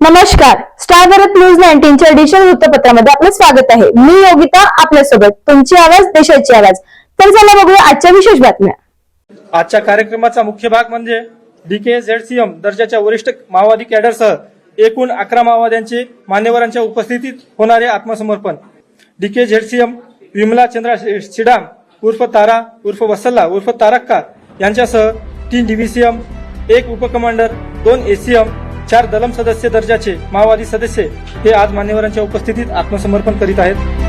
नमस्कार. Star Bharat news नाईन्टीनच्या digital वृत्तपत्रामध्ये आपलं स्वागत आहे. मी योगिता आपल्यासोबत तुमची आवाज देशाची आवाज. तर चला बघूया आजच्या विशेष बातम्या. आजच्या कार्यक्रमाचा मुख्य भाग म्हणजे डीके झेडसीएम दर्जाच्या वरिष्ठ माओवादी कॅडरसह एकूण अकरा माओवाद्यांचे मान्यवरांच्या उपस्थितीत होणारे आत्मसमर्पण. डीके झेडसीएम विमला चंद्रा शिडाम उर्फ तारा उर्फ वसल्ला उर्फ तारक्का यांच्यासह तीन डीव्हीसीएम एक उपकमांडर दोन एसीएम चार दलम सदस्य दर्जाचे माओवादी सदस्य हे आज मान्यवरांच्या उपस्थितीत आत्मसमर्पण करीत आहेत.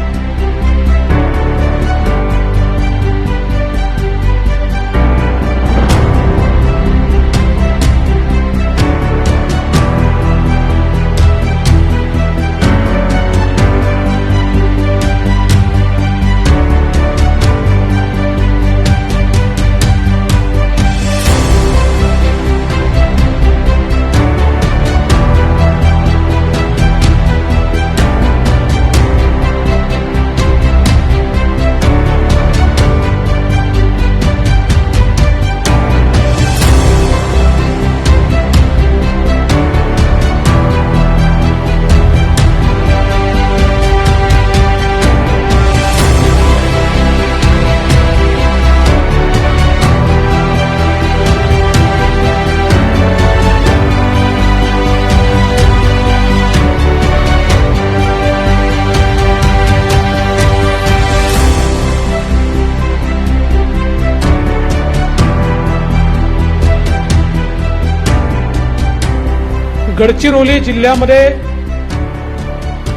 गडचिरोली जिल्ह्यामध्ये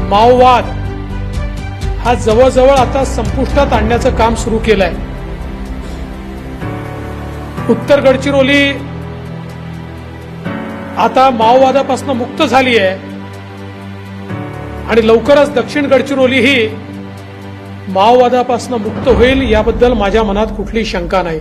माओवाद हा जवळजवळ आता संपुष्टात आणण्याचं काम सुरू केलं आहे उत्तर गडचिरोली आता माओवादापासून मुक्त झाली आहे आणि लवकरच दक्षिण गडचिरोली ही माओवादापासून मुक्त होईल याबद्दल माझ्या मनात कुठली शंका नाही.